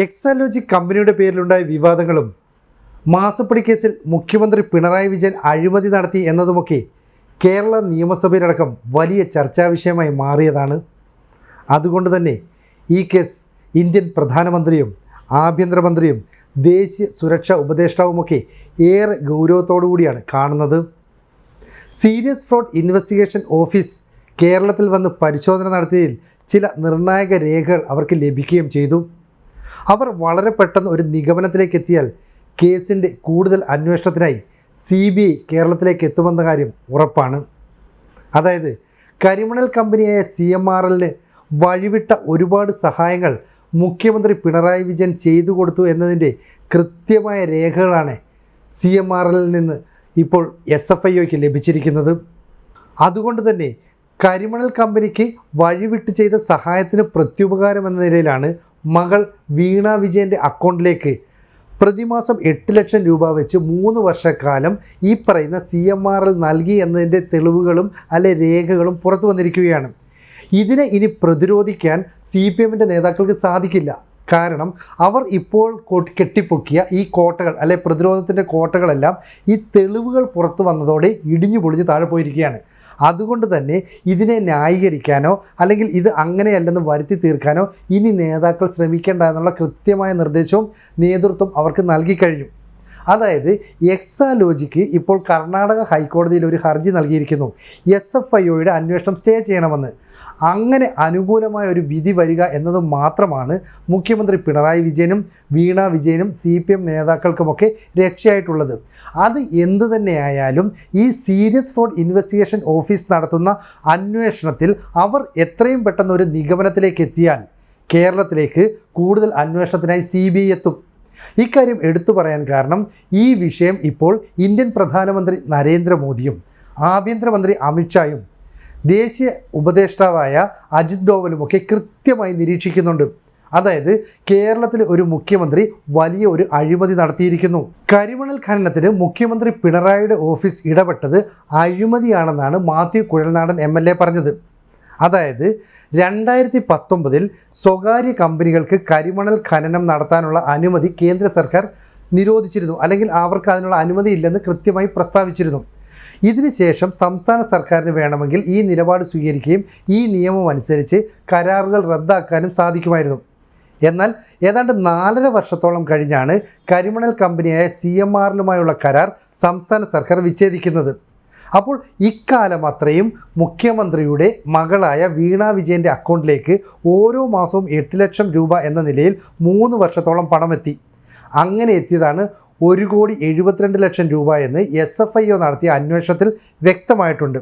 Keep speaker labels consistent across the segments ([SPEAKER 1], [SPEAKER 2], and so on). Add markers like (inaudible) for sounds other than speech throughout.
[SPEAKER 1] എക്സാലോജി കമ്പനിയുടെ പേരിലുണ്ടായ വിവാദങ്ങളും മാസപ്പടി കേസിൽ മുഖ്യമന്ത്രി പിണറായി വിജയൻ അഴിമതി നടത്തി എന്നതുമൊക്കെ കേരള നിയമസഭയിലടക്കം വലിയ ചർച്ചാ വിഷയമായി മാറിയതാണ്. അതുകൊണ്ട് തന്നെ ഈ കേസ് ഇന്ത്യൻ പ്രധാനമന്ത്രിയും ആഭ്യന്തരമന്ത്രിയും ദേശീയ സുരക്ഷാ ഉപദേഷ്ടാവുമൊക്കെ ഏറെ ഗൗരവത്തോടു കൂടിയാണ് കാണുന്നത്. സീരിയസ് ഫ്രോഡ് ഇൻവെസ്റ്റിഗേഷൻ ഓഫീസ് കേരളത്തിൽ വന്ന് പരിശോധന നടത്തിയതിൽ ചില നിർണായക രേഖകൾ അവർക്ക് ലഭിക്കുകയും ചെയ്തു. അവർ വളരെ പെട്ടെന്ന് ഒരു നിഗമനത്തിലേക്ക് എത്തിയാൽ കേസിന്റെ കൂടുതൽ അന്വേഷണത്തിനായി സി ബി ഐ കേരളത്തിലേക്ക് എത്തുമെന്ന കാര്യം ഉറപ്പാണ്. അതായത് കരിമണൽ കമ്പനിയായ സി എം ആർ എല്ലിന് വഴിവിട്ട ഒരുപാട് സഹായങ്ങൾ മുഖ്യമന്ത്രി പിണറായി വിജയൻ ചെയ്തു കൊടുത്തു എന്നതിന്റെ കൃത്യമായ രേഖകളാണ് സി എം ആർ എല്ലിൽ നിന്ന് ഇപ്പോൾ എസ് എഫ് ഐ ഒക്ക് ലഭിച്ചിരിക്കുന്നത്. അതുകൊണ്ട് തന്നെ കരിമണൽ കമ്പനിക്ക് വഴിവിട്ട് ചെയ്ത സഹായത്തിന് പ്രത്യുപകാരം എന്ന നിലയിലാണ് മകൾ വീണ വിജയന്റെ അക്കൗണ്ടിലേക്ക് പ്രതിമാസം എട്ട് ലക്ഷം രൂപ വെച്ച് മൂന്ന് വർഷക്കാലം ഈ പറയുന്ന സി എം ആർ എൽ നൽകി എന്നതിന്റെ തെളിവുകളും അല്ലെ രേഖകളും പുറത്തു വന്നിരിക്കുകയാണ്. ഇതിനെ ഇനി പ്രതിരോധിക്കാൻ സി പി എമ്മിന്റെ നേതാക്കൾക്ക് സാധിക്കില്ല. കാരണം അവർ ഇപ്പോൾ കെട്ടിപ്പൊക്കിയ ഈ കോട്ടകൾ അല്ലെ പ്രതിരോധത്തിന്റെ കോട്ടകളെല്ലാം ഈ തെളിവുകൾ പുറത്തു വന്നതോടെ ഇടിഞ്ഞു പൊളിഞ്ഞ് താഴെ പോയിരിക്കുകയാണ്. അതുകൊണ്ട് തന്നെ ഇതിനെ ന്യായീകരിക്കാനോ അല്ലെങ്കിൽ ഇത് അങ്ങനെയല്ലെന്ന് വരുത്തി തീർക്കാനോ ഇനി നേതാക്കൾ ശ്രമിക്കേണ്ട എന്നുള്ള കൃത്യമായ നിർദ്ദേശവും നേതൃത്വം അവർക്ക് നൽകിക്കഴിഞ്ഞു അതായത് എക്സാലോജിക്ക് ഇപ്പോൾ കർണാടക ഹൈക്കോടതിയിൽ ഒരു ഹർജി നൽകിയിരിക്കുന്നു. എസ് എഫ് ഐ ഒയുടെ അന്വേഷണം സ്റ്റേ ചെയ്യണമെന്ന്. അങ്ങനെ അനുകൂലമായ ഒരു വിധി വരിക എന്നത് മാത്രമാണ് മുഖ്യമന്ത്രി പിണറായി വിജയനും വീണ വിജയനും സി പി എം നേതാക്കൾക്കുമൊക്കെ രക്ഷയായിട്ടുള്ളത്. അത് എന്തു തന്നെയായാലും ഈ സീരിയസ് ഫ്രോഡ് ഇൻവെസ്റ്റിഗേഷൻ ഓഫീസ് നടത്തുന്ന അന്വേഷണത്തിൽ അവർ എത്രയും പെട്ടെന്ന് ഒരു നിഗമനത്തിലേക്ക് എത്തിയാൽ കേരളത്തിലേക്ക് കൂടുതൽ അന്വേഷണത്തിനായി സി ബി ഐ എത്തും. ഇക്കാര്യം എടുത്തു പറയാൻ കാരണം ഈ വിഷയം ഇപ്പോൾ ഇന്ത്യൻ പ്രധാനമന്ത്രി നരേന്ദ്രമോദിയും ആഭ്യന്തരമന്ത്രി അമിത്ഷായും ദേശീയ ഉപദേഷ്ടാവായ അജിത് ഡോവലുമൊക്കെ കൃത്യമായി നിരീക്ഷിക്കുന്നുണ്ട്. അതായത് കേരളത്തിലെ ഒരു മുഖ്യമന്ത്രി വലിയ ഒരു അഴിമതി നടത്തിയിരിക്കുന്നു. കരിമണൽ ഖനനത്തിന് മുഖ്യമന്ത്രി പിണറായിയുടെ ഓഫീസ് ഇടപെട്ടത് അഴിമതിയാണെന്നാണ് മാത്യു കുഴൽനാടൻ എം പറഞ്ഞത്. അതായത് രണ്ടായിരത്തി പത്തൊമ്പതിൽ സ്വകാര്യ കമ്പനികൾക്ക് കരിമണൽ ഖനനം നടത്താനുള്ള അനുമതി കേന്ദ്ര സർക്കാർ നിരോധിച്ചിരുന്നു. അല്ലെങ്കിൽ അവർക്ക് അതിനുള്ള അനുമതി ഇല്ലെന്ന് കൃത്യമായി പ്രസ്താവിച്ചിരുന്നു. ഇതിനുശേഷം സംസ്ഥാന സർക്കാരിന് വേണമെങ്കിൽ ഈ നിലപാട് സ്വീകരിക്കുകയും ഈ നിയമം അനുസരിച്ച് കരാറുകൾ റദ്ദാക്കാനും സാധിക്കുമായിരുന്നു. എന്നാൽ ഏതാണ്ട് നാലര വർഷത്തോളം കഴിഞ്ഞാണ് കരിമണൽ കമ്പനിയായ സി എം ആറിലുമായുള്ള കരാർ സംസ്ഥാന സർക്കാർ വിച്ഛേദിക്കുന്നത്. അപ്പോൾ ഇക്കാലം അത്രയും മുഖ്യമന്ത്രിയുടെ മകളായ വീണ വിജയന്റെ അക്കൗണ്ടിലേക്ക് ഓരോ മാസവും എട്ട് ലക്ഷം രൂപ എന്ന നിലയിൽ മൂന്ന് വർഷത്തോളം പണമെത്തി. അങ്ങനെ എത്തിയതാണ് ഒരു കോടി എഴുപത്തിരണ്ട് ലക്ഷം രൂപ എന്ന് എസ് എഫ് ഐ ഒ നടത്തിയ അന്വേഷണത്തിൽ വ്യക്തമായിട്ടുണ്ട്.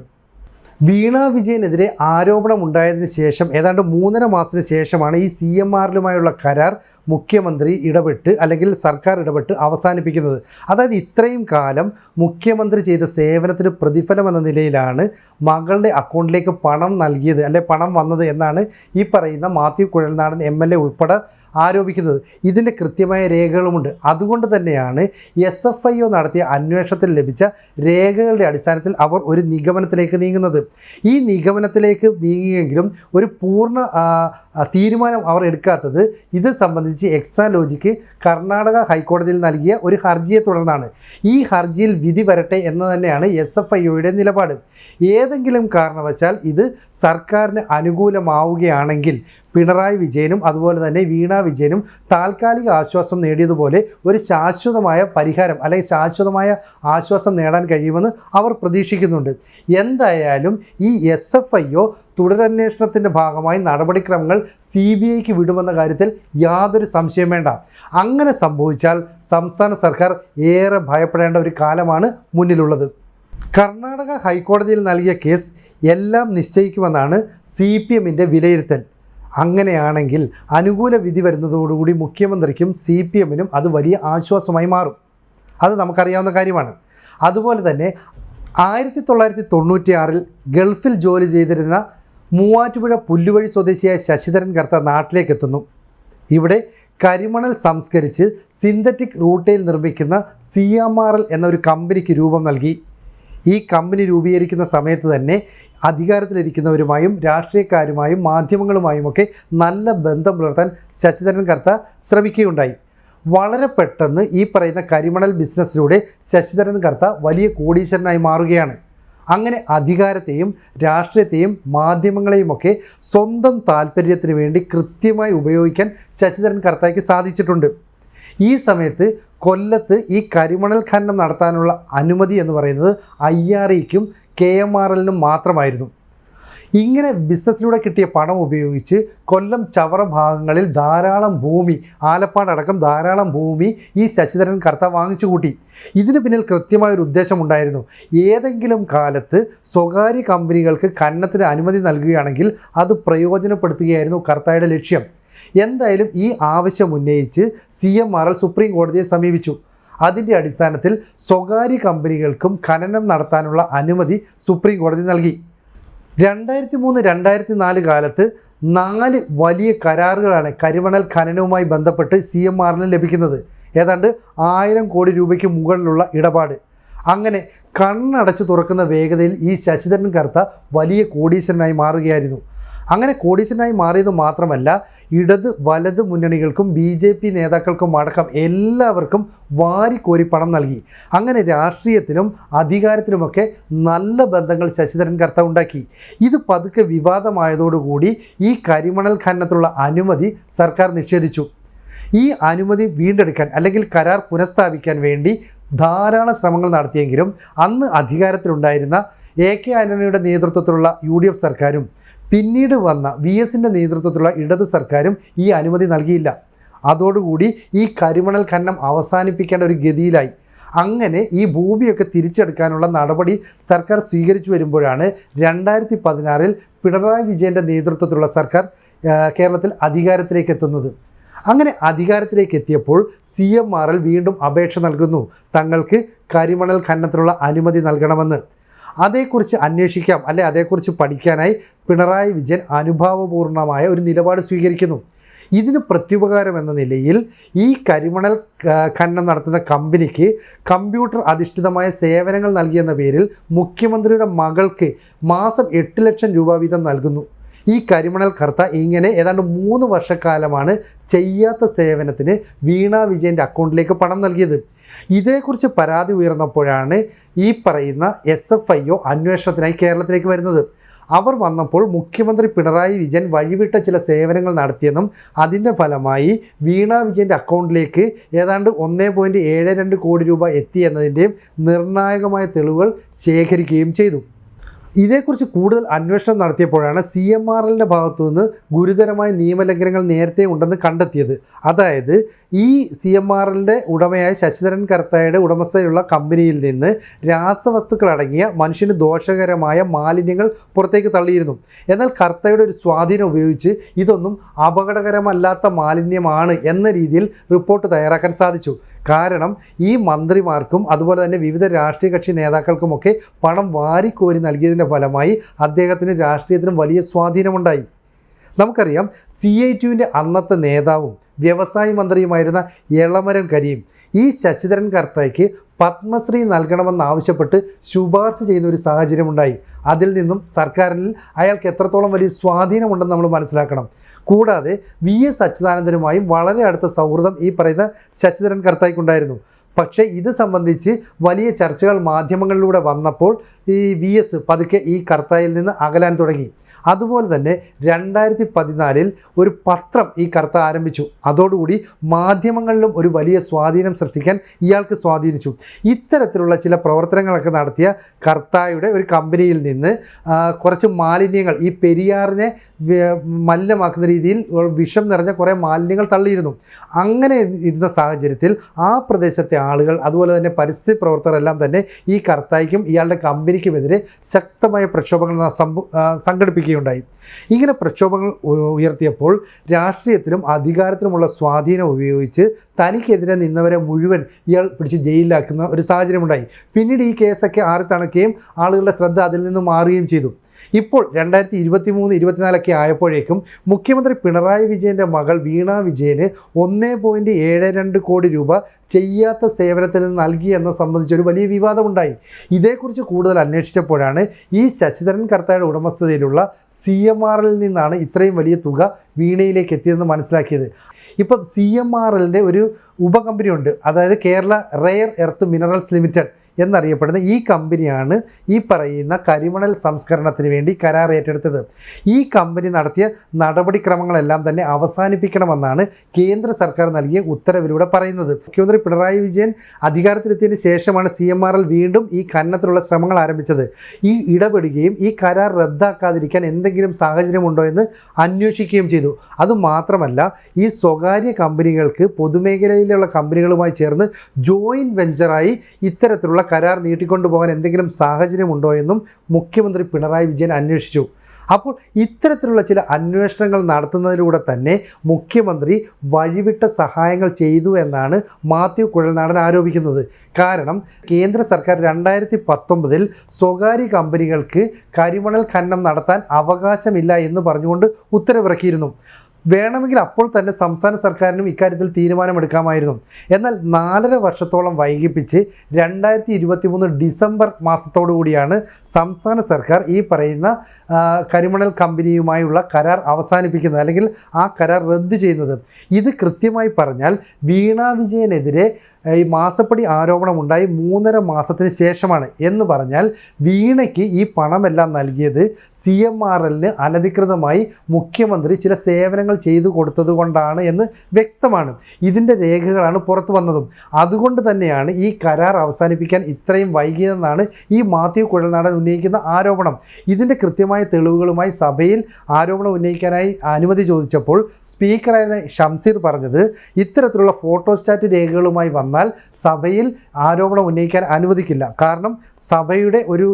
[SPEAKER 1] വീണ വിജയനെതിരെ ആരോപണമുണ്ടായതിനു ശേഷം ഏതാണ്ട് മൂന്നര മാസത്തിന് ശേഷമാണ് ഈ സി എം ആറിലുമായുള്ള കരാർ മുഖ്യമന്ത്രി ഇടപെട്ട് അല്ലെങ്കിൽ സർക്കാർ ഇടപെട്ട് അവസാനിപ്പിക്കുന്നത്. അതായത് ഇത്രയും കാലം മുഖ്യമന്ത്രി ചെയ്ത സേവനത്തിന് പ്രതിഫലം എന്ന നിലയിലാണ് മകളുടെ അക്കൗണ്ടിലേക്ക് പണം നൽകിയത് അല്ലെ പണം വന്നത് എന്നാണ് ഈ പറയുന്ന Mathew Kuzhalnadan M L A ഉൾപ്പെടെ ആരോപിക്കുന്നത്. ഇതിന്റെ കൃത്യമായ രേഖകളുമുണ്ട്. അതുകൊണ്ട് തന്നെയാണ് എസ് എഫ് ഐ ഒ നടത്തിയ അന്വേഷണത്തിൽ ലഭിച്ച രേഖകളുടെ അടിസ്ഥാനത്തിൽ അവർ ഒരു നിഗമനത്തിലേക്ക് നീങ്ങുന്നത്. ഈ നിഗമനത്തിലേക്ക് നീങ്ങിയെങ്കിലും ഒരു പൂർണ തീരുമാനം അവർ എടുക്കാത്തത് ഇത് സംബന്ധിച്ച് എക്സാലോജിക്ക് കർണാടക ഹൈക്കോടതിയിൽ നൽകിയ ഒരു ഹർജിയെ തുടർന്നാണ്. ഈ ഹർജിയിൽ വിധി വരട്ടെ എന്ന് തന്നെയാണ് എസ് എഫ് ഐ ഒയുടെ നിലപാട്. ഏതെങ്കിലും കാരണവശാൽ ഇത് സർക്കാരിന് അനുകൂലമാവുകയാണെങ്കിൽ പിണറായി വിജയനും അതുപോലെ തന്നെ വീണ വിജയനും താൽക്കാലിക ആശ്വാസം നേടിയതുപോലെ ഒരു ശാശ്വതമായ പരിഹാരം അല്ലെങ്കിൽ ശാശ്വതമായ ആശ്വാസം നേടാൻ കഴിയുമെന്ന് അവർ പ്രതീക്ഷിക്കുന്നുണ്ട്. എന്തായാലും ഈ എസ് എഫ് ഐ ഒ തുടരന്വേഷണത്തിന്റെ ഭാഗമായി നടപടിക്രമങ്ങൾ സി ബി ഐക്ക് വിടുമെന്ന കാര്യത്തിൽ യാതൊരു സംശയം വേണ്ട. അങ്ങനെ സംഭവിച്ചാൽ സംസ്ഥാന സർക്കാർ ഏറെ ഭയപ്പെടേണ്ട ഒരു കാലമാണ് മുന്നിലുള്ളത്. കർണാടക ഹൈക്കോടതിയിൽ നൽകിയ കേസ് എല്ലാം നിശ്ചയിക്കുമെന്നാണ് സി പി എമ്മിന്റെ വിലയിരുത്തൽ. അങ്ങനെയാണെങ്കിൽ അനുകൂല വിധി വരുന്നതോടുകൂടി മുഖ്യമന്ത്രിക്കും സി പി എമ്മിനും അത് വലിയ ആശ്വാസമായി മാറും. അത് നമുക്കറിയാവുന്ന കാര്യമാണ്. അതുപോലെ തന്നെ ആയിരത്തി തൊള്ളായിരത്തി തൊണ്ണൂറ്റിയാറിൽ ഗൾഫിൽ ജോലി ചെയ്തിരുന്ന മൂവാറ്റുപുഴ പുല്ലുവഴി സ്വദേശിയായ ശശിധരൻ കർത്ത നാട്ടിലേക്ക് എത്തുന്നു ഇവിടെ കരിമണൽ സംസ്കരിച്ച് സിന്തറ്റിക് റൂട്ടയിൽ നിർമ്മിക്കുന്ന സി എം ആർ എൽ എന്നൊരു കമ്പനിക്ക് രൂപം നൽകി. ഈ കമ്പനി രൂപീകരിക്കുന്ന സമയത്ത് തന്നെ അധികാരത്തിലിരിക്കുന്നവരുമായും രാഷ്ട്രീയക്കാരുമായും മാധ്യമങ്ങളുമായുമൊക്കെ നല്ല ബന്ധം പുലർത്താൻ ശശിധരൻ കർത്ത ശ്രമിക്കുകയുണ്ടായി. വളരെ പെട്ടെന്ന് ഈ പറയുന്ന കരിമണൽ ബിസിനസ്സിലൂടെ ശശിധരൻ കർത്ത വലിയ കോടീശ്വരനായി മാറുകയാണ്. അങ്ങനെ അധികാരത്തെയും രാഷ്ട്രീയത്തെയും മാധ്യമങ്ങളെയുമൊക്കെ സ്വന്തം താല്പര്യത്തിന് വേണ്ടി കൃത്യമായി ഉപയോഗിക്കാൻ ശശിധരൻ കർത്തയ്ക്ക് സാധിച്ചിട്ടുണ്ട്. ഈ സമയത്ത് കൊല്ലത്ത് ഈ കരിമണൽ ഖനനം നടത്താനുള്ള അനുമതി എന്ന് പറയുന്നത് ഐ ആർ ഇക്കും കെ എം ആർ എല്ലിനും മാത്രമായിരുന്നു. ഇങ്ങനെ ബിസിനസ്സിലൂടെ കിട്ടിയ പണം ഉപയോഗിച്ച് കൊല്ലം ചവറ ഭാഗങ്ങളിൽ ധാരാളം ഭൂമി ആലപ്പാടടക്കം ധാരാളം ഭൂമി ഈ ശശിധരൻ കർത്ത വാങ്ങിച്ചു കൂട്ടി. ഇതിന് പിന്നിൽ കൃത്യമായൊരു ഉദ്ദേശമുണ്ടായിരുന്നു ഏതെങ്കിലും കാലത്ത് സ്വകാര്യ കമ്പനികൾക്ക് ഖനനത്തിന് അനുമതി നൽകുകയാണെങ്കിൽ അത് പ്രയോജനപ്പെടുത്തുകയായിരുന്നു കർത്തായുടെ ലക്ഷ്യം. എന്തായാലും ഈ ആവശ്യം ഉന്നയിച്ച് C M R L supreme കോടതിയെ സമീപിച്ചു. അതിന്റെ അടിസ്ഥാനത്തിൽ സ്വകാര്യ കമ്പനികൾക്കും ഖനനം നടത്താനുള്ള അനുമതി സുപ്രീം കോടതി നൽകി. രണ്ടായിരത്തി മൂന്ന് രണ്ടായിരത്തി നാല് കാലത്ത് നാല് വലിയ കരാറുകളാണ് കരിമണൽ ഖനനവുമായി ബന്ധപ്പെട്ട് സി എം ആറിന് ലഭിക്കുന്നത്. ഏതാണ്ട് ആയിരം കോടി രൂപയ്ക്ക് മുകളിലുള്ള ഇടപാട്. അങ്ങനെ കണ്ണടച്ച് തുറക്കുന്ന വേഗതയിൽ ഈ ശശിധരൻ കർത്ത വലിയ കോടീശ്വരനായി മാറുകയായിരുന്നു. അങ്ങനെ കോടീശനായി മാറിയത് മാത്രമല്ല ഇടത് വലത് മുന്നണികൾക്കും ബി ജെ പി നേതാക്കൾക്കും അടക്കം എല്ലാവർക്കും വാരിക്കോരി പണം നൽകി. അങ്ങനെ രാഷ്ട്രീയത്തിലും അധികാരത്തിലുമൊക്കെ നല്ല ബന്ധങ്ങൾ ശശിധരൻ കർത്ത ഉണ്ടാക്കി. ഇത് പതുക്കെ വിവാദമായതോടുകൂടി ഈ കരിമണൽ ഖനനത്തിലുള്ള അനുമതി സർക്കാർ നിഷേധിച്ചു. ഈ അനുമതി വീണ്ടെടുക്കാൻ അല്ലെങ്കിൽ കരാർ പുനഃസ്ഥാപിക്കാൻ വേണ്ടി ധാരാളം ശ്രമങ്ങൾ നടത്തിയെങ്കിലും അന്ന് അധികാരത്തിലുണ്ടായിരുന്ന എ കെ ആന്റണിയുടെ നേതൃത്വത്തിലുള്ള യു ഡി എഫ് സർക്കാരും പിന്നീട് വന്ന വി എസിന്റെ നേതൃത്വത്തിലുള്ള ഇടത് സർക്കാരും ഈ അനുമതി നൽകിയില്ല. അതോടുകൂടി ഈ കരിമണൽ ഖനനം അവസാനിപ്പിക്കേണ്ട ഒരു ഗതിയിലായി. അങ്ങനെ ഈ ഭൂമിയൊക്കെ തിരിച്ചെടുക്കാനുള്ള നടപടി സർക്കാർ സ്വീകരിച്ചു വരുമ്പോഴാണ് രണ്ടായിരത്തി പതിനാറിൽ പിണറായി വിജയന്റെ നേതൃത്വത്തിലുള്ള സർക്കാർ കേരളത്തിൽ അധികാരത്തിലേക്ക് എത്തുന്നത്. അങ്ങനെ അധികാരത്തിലേക്ക് എത്തിയപ്പോൾ സി എം ആർ എൽ വീണ്ടും അപേക്ഷ നൽകുന്നു. തങ്ങൾക്ക് കരിമണൽ ഖനനത്തിനുള്ള അനുമതി നൽകണമെന്ന്. അതേക്കുറിച്ച് അന്വേഷിക്കാം. അല്ലെ അതേക്കുറിച്ച് പഠിക്കാനായി പിണറായി വിജയൻ അനുഭാവപൂർണമായ ഒരു നിലപാട് സ്വീകരിക്കുന്നു. ഇതിന് പ്രത്യുപകാരം എന്ന നിലയിൽ ഈ കരിമണൽ ഖനനം നടത്തുന്ന കമ്പനിക്ക് കമ്പ്യൂട്ടർ അധിഷ്ഠിതമായ സേവനങ്ങൾ നൽകിയെന്ന പേരിൽ മുഖ്യമന്ത്രിയുടെ മകൾക്ക് മാസം എട്ട് ലക്ഷം രൂപ വീതം നൽകുന്നു. ഈ കരിമണൽ കർത്ത ഇങ്ങനെ ഏതാണ്ട് മൂന്ന് വർഷക്കാലമാണ് ചെയ്യാത്ത സേവനത്തിന് വീണ വിജയന്റെ അക്കൗണ്ടിലേക്ക് പണം നൽകിയത്. ഇതേക്കുറിച്ച് പരാതി ഉയർന്നപ്പോഴാണ് ഈ പറയുന്ന എസ് എഫ് ഐ ഒ അന്വേഷണത്തിനായി കേരളത്തിലേക്ക് വരുന്നത്. അവർ വന്നപ്പോൾ മുഖ്യമന്ത്രി പിണറായി വിജയൻ വഴിവിട്ട ചില സേവനങ്ങൾ നടത്തിയെന്നും അതിന്റെ ഫലമായി വീണ വിജയന്റെ അക്കൗണ്ടിലേക്ക് ഏതാണ്ട് ഒന്നേ പോയിന്റ് ഏഴ് രണ്ട് കോടി രൂപ എത്തി എന്നതിന്റെയും നിർണായകമായ തെളിവുകൾ ശേഖരിക്കുകയും ചെയ്തു. ഇതേക്കുറിച്ച് കൂടുതൽ അന്വേഷണം നടത്തിയപ്പോഴാണ് സി എം ആർ എല്ലിന്റെ ഭാഗത്തു നിന്ന് ഗുരുതരമായ നിയമലംഘനങ്ങൾ നേരത്തെ ഉണ്ടെന്ന് കണ്ടെത്തിയത്. അതായത് ഈ സി എം ആർ എല്ലിന്റെ ഉടമയായ ശശിധരൻ കർത്തായുടെ ഉടമസ്ഥയിലുള്ള കമ്പനിയിൽ നിന്ന് രാസവസ്തുക്കൾ അടങ്ങിയ മനുഷ്യന് ദോഷകരമായ മാലിന്യങ്ങൾ പുറത്തേക്ക് തള്ളിയിരുന്നു. എന്നാൽ കർത്തയുടെ ഒരു സ്വാധീനം ഉപയോഗിച്ച് ഇതൊന്നും അപകടകരമല്ലാത്ത മാലിന്യമാണ് എന്ന രീതിയിൽ റിപ്പോർട്ട് തയ്യാറാക്കാൻ സാധിച്ചു. കാരണം ഈ മന്ത്രിമാർക്കും അതുപോലെ തന്നെ വിവിധ രാഷ്ട്രീയ കക്ഷി നേതാക്കൾക്കുമൊക്കെ പണം വാരിക്കോരി നൽകിയതിന്റെ ഫലമായി അദ്ദേഹത്തിന് രാഷ്ട്രീയത്തിനും വലിയ സ്വാധീനമുണ്ടായി. നമുക്കറിയാം സി ഐ ടിയുവിന്റെ അന്നത്തെ നേതാവും വ്യവസായ മന്ത്രിയുമായിരുന്ന എളമരം കരീം ഈ ശശിധരൻ കർത്തയ്ക്ക് പത്മശ്രീ നൽകണമെന്നാവശ്യപ്പെട്ട് ശുപാർശ ചെയ്യുന്ന ഒരു സാഹചര്യമുണ്ടായി. അതിൽ നിന്നും സർക്കാരിൽ അയാൾക്ക് എത്രത്തോളം വലിയ സ്വാധീനമുണ്ടെന്ന് നമ്മൾ മനസ്സിലാക്കണം. കൂടാതെ വി എസ് അച്യുതാനന്ദനുമായും വളരെ അടുത്ത സൗഹൃദം ഈ പറയുന്ന ശശിധരൻ കർത്തായിക്കുണ്ടായിരുന്നു. പക്ഷേ ഇത് സംബന്ധിച്ച് വലിയ ചർച്ചകൾ മാധ്യമങ്ങളിലൂടെ വന്നപ്പോൾ ഈ വി എസ് പതുക്കെ ഈ കർത്തായിൽ നിന്ന് അകലാൻ തുടങ്ങി. അതുപോലെ തന്നെ രണ്ടായിരത്തി പതിനാലിൽ ഒരു പത്രം ഈ കർത്ത ആരംഭിച്ചു. അതോടുകൂടി മാധ്യമങ്ങളിലും ഒരു വലിയ സ്വാധീനം സൃഷ്ടിക്കാൻ ഇയാൾക്ക് സ്വാധീനിച്ചു. ഇത്തരത്തിലുള്ള ചില പ്രവർത്തനങ്ങളൊക്കെ നടത്തിയ കർത്തായുടെ ഒരു കമ്പനിയിൽ നിന്ന് കുറച്ച് മാലിന്യങ്ങൾ ഈ പെരിയാറിനെ മലിനമാക്കുന്ന രീതിയിൽ വിഷം നിറഞ്ഞ കുറേ മാലിന്യങ്ങൾ തള്ളിയിരുന്നു. അങ്ങനെ ഇരുന്ന സാഹചര്യത്തിൽ ആ പ്രദേശത്തെ ആളുകൾ അതുപോലെ തന്നെ പരിസ്ഥിതി പ്രവർത്തകരെല്ലാം തന്നെ ഈ കർത്തായിക്കും ഇയാളുടെ കമ്പനിക്കുമെതിരെ ശക്തമായ പ്രക്ഷോഭങ്ങൾ സംഘടിപ്പിക്കുകയുണ്ടായി. ഇങ്ങനെ പ്രക്ഷോഭങ്ങൾ ഉയർത്തിയപ്പോൾ രാഷ്ട്രീയത്തിലും അധികാരത്തിലുമുള്ള സ്വാധീനം ഉപയോഗിച്ച് തനിക്കെതിരെ നിന്നവരെ മുഴുവൻ ഇയാൾ പിടിച്ച് ജയിലിലാക്കുന്ന ഒരു സാഹചര്യമുണ്ടായി. പിന്നീട് ഈ കേസൊക്കെ ആറി തണുക്കുകയും ആളുകളുടെ ശ്രദ്ധ അതിൽ നിന്ന് മാറുകയും ചെയ്തു. ഇപ്പോൾ രണ്ടായിരത്തി ഇരുപത്തി മൂന്ന് ഇരുപത്തിനാലൊക്കെ ആയപ്പോഴേക്കും മുഖ്യമന്ത്രി പിണറായി വിജയന്റെ മകൾ വീണ വിജയന് ഒന്നേ പോയിന്റ് ഏഴ് രണ്ട് കോടി രൂപ ചെയ്യാത്ത സേവനത്തിന് നൽകി എന്ന സംബന്ധിച്ച് ഒരു വലിയ വിവാദമുണ്ടായി. ഇതേക്കുറിച്ച് കൂടുതൽ അന്വേഷിച്ചപ്പോഴാണ് ഈ ശശിധരൻ കർത്തയുടെ ഉടമസ്ഥതയിലുള്ള സി എം ആറിൽ നിന്നാണ് ഇത്രയും വലിയ തുക വീണയിലേക്ക് എത്തിയതെന്ന് മനസ്സിലാക്കിയത്. ഇപ്പം സി എം എല്ലിന്റെ ഒരു ഉപകമ്പനിയുണ്ട്. അതായത് Kerala rare earth minerals limited. എന്നറിയപ്പെടുന്ന ഈ കമ്പനിയാണ് ഈ പറയുന്ന കരിമണൽ സംസ്കരണത്തിന് വേണ്ടി കരാർ ഏറ്റെടുത്തത്. ഈ കമ്പനി നടത്തിയ നടപടിക്രമങ്ങളെല്ലാം തന്നെ അവസാനിപ്പിക്കണമെന്നാണ് കേന്ദ്ര സർക്കാർ നൽകിയ ഉത്തരവിലൂടെ പറയുന്നത്. മുഖ്യമന്ത്രി പിണറായി വിജയൻ അധികാരത്തിലെത്തിയതിന് ശേഷമാണ് സി എം ആർ എൽ വീണ്ടും ഈ ഖനനത്തിലുള്ള ശ്രമങ്ങൾ ആരംഭിച്ചത്. ഈ ഇടപെടുകയും ഈ കരാർ റദ്ദാക്കാതിരിക്കാൻ എന്തെങ്കിലും സാഹചര്യമുണ്ടോ എന്ന് അന്വേഷിക്കുകയും ചെയ്തു. അതുമാത്രമല്ല ഈ സ്വകാര്യ കമ്പനികൾക്ക് പൊതുമേഖലയിലുള്ള കമ്പനികളുമായി ചേർന്ന് ജോയിന്റ് വെഞ്ചറായി ഇത്തരത്തിലുള്ള കരാർ നീട്ടിക്കൊണ്ടു പോകാൻ എന്തെങ്കിലും സാഹചര്യമുണ്ടോ എന്നും മുഖ്യമന്ത്രി പിണറായി വിജയൻ അന്വേഷിച്ചു. അപ്പോൾ ഇത്തരത്തിലുള്ള ചില അന്വേഷണങ്ങൾ നടത്തുന്നതിലൂടെ തന്നെ മുഖ്യമന്ത്രി വഴിവിട്ട സഹായങ്ങൾ ചെയ്തു എന്നാണ് മാത്യു കുഴൽനാടൻ ആരോപിക്കുന്നത്. കാരണം കേന്ദ്ര സർക്കാർ രണ്ടായിരത്തി പത്തൊമ്പതിൽ സ്വകാര്യ കമ്പനികൾക്ക് കരിമണൽ ഖനനം നടത്താൻ അവകാശമില്ല എന്ന് പറഞ്ഞുകൊണ്ട് ഉത്തരവിറക്കിയിരുന്നു. വേണമെങ്കിൽ അപ്പോൾ തന്നെ സംസ്ഥാന സർക്കാരിനും ഇക്കാര്യത്തിൽ തീരുമാനമെടുക്കാമായിരുന്നു. എന്നാൽ നാലര വർഷത്തോളം വൈകിപ്പിച്ച് രണ്ടായിരത്തി ഇരുപത്തി മൂന്ന് ഡിസംബർ മാസത്തോടുകൂടിയാണ് സംസ്ഥാന സർക്കാർ ഈ പറയുന്ന കരിമണൽ കമ്പനിയുമായുള്ള കരാർ അവസാനിപ്പിക്കുന്നത് അല്ലെങ്കിൽ ആ കരാർ റദ്ദ് ചെയ്യുന്നത്. ഇത് കൃത്യമായി പറഞ്ഞാൽ വീണാ വിജയനെതിരെ ഈ മാസപ്പടി ആരോപണം ഉണ്ടായി മൂന്നര മാസത്തിന് ശേഷമാണ് എന്ന് പറഞ്ഞാൽ വീണയ്ക്ക് ഈ പണമെല്ലാം നൽകിയത് സി എം ആർ എല്ലിന് അനധികൃതമായി മുഖ്യമന്ത്രി ചില സേവനങ്ങൾ ചെയ്തു കൊടുത്തതുകൊണ്ടാണ് എന്ന് വ്യക്തമാണ്. ഇതിന്റെ രേഖകളാണ് പുറത്തു വന്നതും. അതുകൊണ്ട് തന്നെയാണ് ഈ കരാർ അവസാനിപ്പിക്കാൻ ഇത്രയും വൈകിയതെന്നാണ് ഈ മാത്യു കുഴൽനാടൻ ഉന്നയിക്കുന്ന ആരോപണം. ഇതിന്റെ കൃത്യമായ തെളിവുകളുമായി സഭയിൽ ആരോപണം ഉന്നയിക്കാനായി അനുമതി ചോദിച്ചപ്പോൾ സ്പീക്കറായിരുന്ന ഷംസീർ പറഞ്ഞത് ഇത്തരത്തിലുള്ള ഫോട്ടോസ്റ്റാറ്റ് രേഖകളുമായി വന്നാൽ സഭയിൽ ആരോപണം ഉന്നയിക്കാൻ അനുവദിക്കില്ല. കാരണം സഭയുടെ ഒരു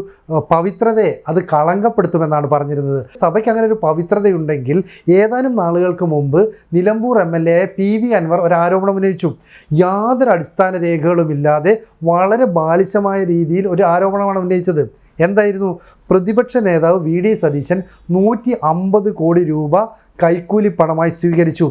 [SPEAKER 1] പവിത്രതയെ അത് കളങ്കപ്പെടുത്തുമെന്നാണ് പറഞ്ഞിരുന്നത്. സഭയ്ക്ക് അങ്ങനെ ഒരു പവിത്രതയുണ്ടെങ്കിൽ ഏതാനും നാളുകൾക്ക് മുമ്പ് Nilambur M L A P V Anvar ഒരു ആരോപണം ഉന്നയിച്ചു. യാതൊരു അടിസ്ഥാന രേഖകളുമില്ലാതെ വളരെ ബാലിശമായ രീതിയിൽ ഒരു ആരോപണമാണ് ഉന്നയിച്ചത്. എന്തായിരുന്നു? പ്രതിപക്ഷ നേതാവ് വി ഡി സതീശൻ നൂറ്റി അമ്പത് കോടി രൂപ കൈക്കൂലി പണമായി സ്വീകരിച്ചു.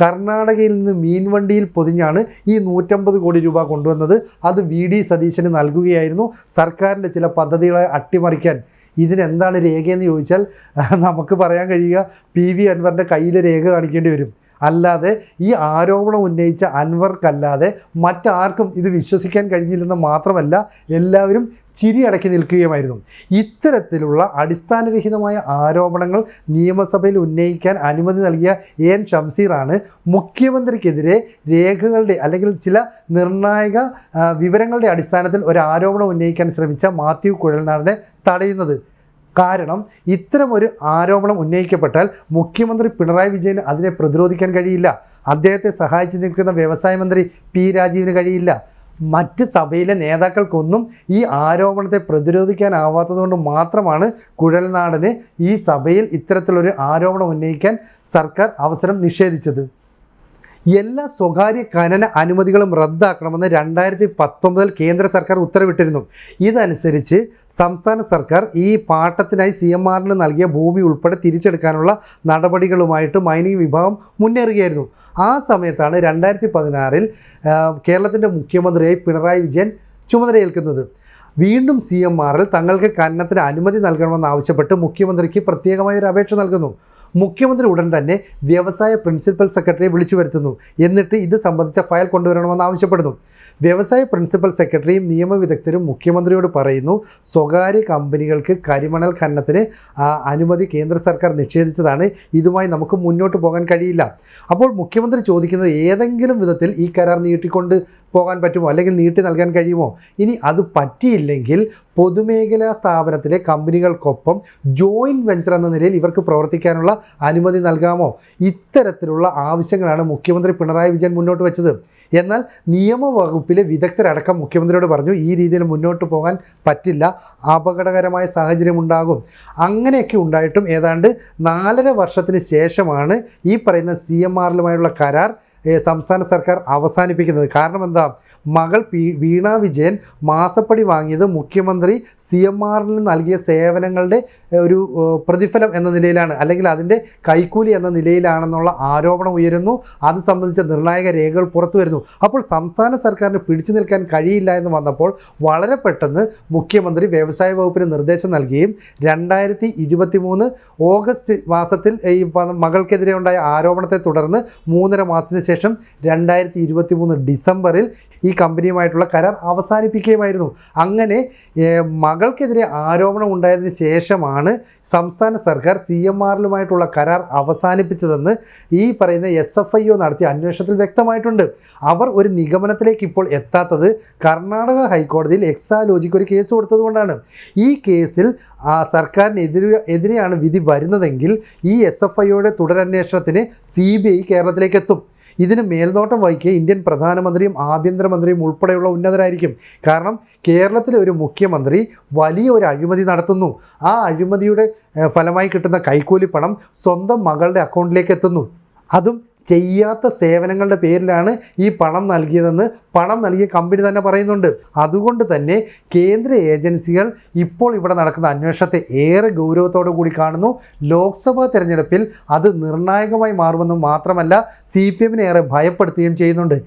[SPEAKER 1] കർണാടകയിൽ നിന്ന് മീൻവണ്ടിയിൽ പൊതിഞ്ഞാണ് ഈ നൂറ്റമ്പത് കോടി രൂപ കൊണ്ടുവന്നത്. അത് വി ഡി സതീശന് നൽകുകയായിരുന്നു. സർക്കാരിന്റെ ചില പദ്ധതികളെ അട്ടിമറിക്കാൻ. ഇതിനെന്താണ് രേഖയെന്ന് ചോദിച്ചാൽ (laughs) നമുക്ക് പറയാൻ കഴിയുക പി വി അൻവറിന്റെ കയ്യിലെ രേഖ കാണിക്കേണ്ടി വരും. അല്ലാതെ ഈ ആരോപണം ഉന്നയിച്ച അൻവർക്കല്ലാതെ മറ്റാർക്കും ഇത് വിശ്വസിക്കാൻ കഴിഞ്ഞില്ലെന്ന് മാത്രമല്ല എല്ലാവരും ചിരി അടക്കി നിൽക്കുകയുമായിരുന്നു. ഇത്തരത്തിലുള്ള അടിസ്ഥാനരഹിതമായ ആരോപണങ്ങൾ നിയമസഭയിൽ ഉന്നയിക്കാൻ അനുമതി നൽകിയ എൻ ഷംസീറാണ് മുഖ്യമന്ത്രിക്കെതിരെ രേഖകളുടെ അല്ലെങ്കിൽ ചില നിർണായക വിവരങ്ങളുടെ അടിസ്ഥാനത്തിൽ ഒരു ആരോപണം ഉന്നയിക്കാൻ ശ്രമിച്ച മാത്യു കുഴൽനാടിനെ തടയുന്നത്. കാരണം ഇത്തരമൊരു ആരോപണം ഉന്നയിക്കപ്പെട്ടാൽ മുഖ്യമന്ത്രി പിണറായി വിജയന് അതിനെ പ്രതിരോധിക്കാൻ കഴിയില്ല. അദ്ദേഹത്തെ സഹായിച്ചു നിൽക്കുന്ന വ്യവസായ മന്ത്രി പി രാജീവിന് കഴിയില്ല. മറ്റ് സഭയിലെ നേതാക്കൾക്കൊന്നും ഈ ആരോപണത്തെ പ്രതിരോധിക്കാനാവാത്തതുകൊണ്ട് മാത്രമാണ് കുഴൽനാടന് ഈ സഭയിൽ ഇത്തരത്തിലൊരു ആരോപണം ഉന്നയിക്കാൻ സർക്കാർ അവസരം നിഷേധിച്ചത്. എല്ലാ സ്വകാര്യ ഖനന അനുമതികളും റദ്ദാക്കണമെന്ന് രണ്ടായിരത്തി പത്തൊമ്പതിൽ കേന്ദ്ര സർക്കാർ ഉത്തരവിട്ടിരുന്നു. ഇതനുസരിച്ച് സംസ്ഥാന സർക്കാർ ഈ പാട്ടത്തിനായി സി എം ആറിന് നൽകിയ ഭൂമി ഉൾപ്പെടെ തിരിച്ചെടുക്കാനുള്ള നടപടികളുമായിട്ട് മൈനിങ് വിഭാഗം മുന്നേറുകയായിരുന്നു. ആ സമയത്താണ് രണ്ടായിരത്തി പതിനാറിൽ കേരളത്തിന്റെ മുഖ്യമന്ത്രിയായി പിണറായി വിജയൻ ചുമതലയേൽക്കുന്നത്. വീണ്ടും സി എം ആറിൽ തങ്ങൾക്ക് ഖനനത്തിന് അനുമതി നൽകണമെന്ന് ആവശ്യപ്പെട്ട് മുഖ്യമന്ത്രിക്ക് പ്രത്യേകമായ ഒരു അപേക്ഷ നൽകുന്നു. മുഖ്യമന്ത്രി ഉടൻ തന്നെ വ്യവസായ പ്രിൻസിപ്പൽ സെക്രട്ടറിയെ വിളിച്ചു വരുത്തുന്നു. എന്നിട്ട് ഇത് സംബന്ധിച്ച ഫയൽ കൊണ്ടുവരണമെന്ന് ആവശ്യപ്പെടുന്നു. വ്യവസായ പ്രിൻസിപ്പൽ സെക്രട്ടറിയും നിയമവിദഗ്ധരും മുഖ്യമന്ത്രിയോട് പറയുന്നു സ്വകാര്യ കമ്പനികൾക്ക് കരിമണൽ ഖനനത്തിന് അനുമതി കേന്ദ്ര സർക്കാർ നിഷേധിച്ചതാണ്. ഇതുമായി നമുക്ക് മുന്നോട്ട് പോകാൻ കഴിയില്ല. അപ്പോൾ മുഖ്യമന്ത്രി ചോദിക്കുന്നത് ഏതെങ്കിലും വിധത്തിൽ ഈ കരാർ നീട്ടിക്കൊണ്ട് പോകാൻ പറ്റുമോ? അല്ലെങ്കിൽ നീട്ടി നൽകാൻ കഴിയുമോ? ഇനി അത് പറ്റിയില്ലെങ്കിൽ പൊതുമേഖലാ സ്ഥാപനത്തിലെ കമ്പനികൾക്കൊപ്പം ജോയിന്റ് വെഞ്ചർ എന്ന നിലയിൽ ഇവർക്ക് പ്രവർത്തിക്കാനുള്ള അനുമതി നൽകാമോ? ഇത്തരത്തിലുള്ള ആവശ്യങ്ങളാണ് മുഖ്യമന്ത്രി പിണറായി വിജയൻ മുന്നോട്ട് വെച്ചത്. എന്നാൽ നിയമവകുപ്പിലെ വിദഗ്ധരടക്കം മുഖ്യമന്ത്രിയോട് പറഞ്ഞു ഈ രീതിയിൽ മുന്നോട്ട് പോകാൻ പറ്റില്ല അപകടകരമായ സാഹചര്യം ഉണ്ടാകും. അങ്ങനെയൊക്കെ ഉണ്ടായിട്ടും ഏതാണ്ട് നാലര വർഷത്തിന് ശേഷമാണ് ഈ പറയുന്ന സി എം ആറിലുമായുള്ള കരാർ സംസ്ഥാന സർക്കാർ അവസാനിപ്പിക്കുന്നത്. കാരണം എന്താ? മകൾ പി വീണ വിജയൻ മാസപ്പടി വാങ്ങിയത് മുഖ്യമന്ത്രി സി എം ആറിന് നൽകിയ സേവനങ്ങളുടെ ഒരു പ്രതിഫലം എന്ന നിലയിലാണ്. അല്ലെങ്കിൽ അതിന്റെ കൈക്കൂലി എന്ന നിലയിലാണെന്നുള്ള ആരോപണം ഉയരുന്നു. അത് സംബന്ധിച്ച നിർണായക രേഖകൾ പുറത്തു വരുന്നു. അപ്പോൾ സംസ്ഥാന സർക്കാരിന് പിടിച്ചു നിൽക്കാൻ കഴിയില്ല എന്ന് വന്നപ്പോൾ വളരെ പെട്ടെന്ന് മുഖ്യമന്ത്രി വ്യവസായ വകുപ്പിന് നിർദ്ദേശം നൽകുകയും രണ്ടായിരത്തി ഇരുപത്തി മൂന്ന് ഓഗസ്റ്റ് മാസത്തിൽ ഈ മകൾക്കെതിരെ ഉണ്ടായ ആരോപണത്തെ തുടർന്ന് മൂന്നര മാസത്തിന് ശേഷം രണ്ടായിരത്തി ഇരുപത്തി മൂന്ന് ഡിസംബറിൽ ഈ കമ്പനിയുമായിട്ടുള്ള കരാർ അവസാനിപ്പിക്കുകയുമായിരുന്നു. അങ്ങനെ മകൾക്കെതിരെ ആരോപണം ഉണ്ടായതിന് ശേഷമാണ് സംസ്ഥാന സർക്കാർ സി എം ആറിലുമായിട്ടുള്ള കരാർ അവസാനിപ്പിച്ചതെന്ന് ഈ പറയുന്ന എസ് എഫ് ഐ ഒ നടത്തിയ അന്വേഷണത്തിൽ വ്യക്തമായിട്ടുണ്ട്. അവർ ഒരു നിഗമനത്തിലേക്ക് ഇപ്പോൾ എത്താത്തത് കർണാടക ഹൈക്കോടതിയിൽ എക്സാലോജിക്ക് ഒരു കേസ് കൊടുത്തതുകൊണ്ടാണ്. ഈ കേസിൽ സർക്കാരിനെതിരെ എതിരെയാണ് വിധി വരുന്നതെങ്കിൽ ഈ എസ് എഫ് ഐയുടെ തുടരന്വേഷണത്തിന് സി ബി ഐ കേരളത്തിലേക്ക് എത്തും. ഇതിന് മേൽനോട്ടം വഹിക്കുക ഇന്ത്യൻ പ്രധാനമന്ത്രിയും ആഭ്യന്തരമന്ത്രിയും ഉൾപ്പെടെയുള്ള ഉന്നതരായിരിക്കും. കാരണം കേരളത്തിലെ ഒരു മുഖ്യമന്ത്രി വലിയ ഒരു അഴിമതി നടത്തുന്നു. ആ അഴിമതിയുടെ ഫലമായി കിട്ടുന്ന കൈക്കൂലി പണം സ്വന്തം മകളുടെ അക്കൗണ്ടിലേക്ക് എത്തുന്നു. അതും ചെയ്യാത്ത സേവനങ്ങളുടെ പേരിലാണ് ഈ പണം നൽകിയതെന്ന് പണം നൽകിയ കമ്പനി തന്നെ പറയുന്നുണ്ട്. അതുകൊണ്ട് തന്നെ കേന്ദ്ര ഏജൻസികൾ ഇപ്പോൾ ഇവിടെ നടക്കുന്ന അന്വേഷണത്തെ ഏറെ ഗൗരവത്തോടു കൂടി കാണുന്നു. ലോക്സഭാ തെരഞ്ഞെടുപ്പിൽ അത് നിർണായകമായി മാറുമെന്ന് മാത്രമല്ല സി പി എമ്മിനെ ഏറെ ഭയപ്പെടുത്തുകയും ചെയ്യുന്നുണ്ട്.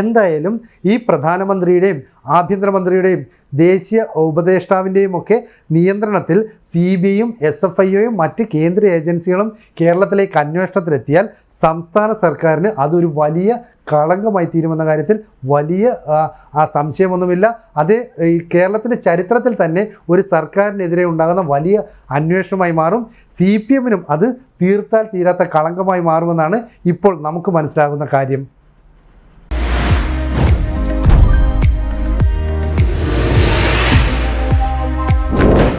[SPEAKER 1] എന്തായാലും ഈ പ്രധാനമന്ത്രിയുടെയും ആഭ്യന്തരമന്ത്രിയുടെയും ദേശീയ ഉപദേഷ്ടാവിന്റെയും ഒക്കെ നിയന്ത്രണത്തിൽ സി ബി ഐയും എസ് എഫ് ഐയും മറ്റ് കേന്ദ്ര ഏജൻസികളും കേരളത്തിലേക്ക് അന്വേഷണത്തിലെത്തിയാൽ സംസ്ഥാന സർക്കാരിന് അതൊരു വലിയ കളങ്കമായി തീരുമെന്ന കാര്യത്തിൽ വലിയ ആ സംശയമൊന്നുമില്ല. അത് ഈ കേരളത്തിന്റെ ചരിത്രത്തിൽ തന്നെ ഒരു സർക്കാരിനെതിരെ ഉണ്ടാകുന്ന വലിയ അന്വേഷണമായി മാറും. സി പി എമ്മിനും അത് തീർത്താൽ തീരാത്ത കളങ്കമായി മാറുമെന്നാണ് ഇപ്പോൾ നമുക്ക് മനസ്സിലാകുന്ന കാര്യം.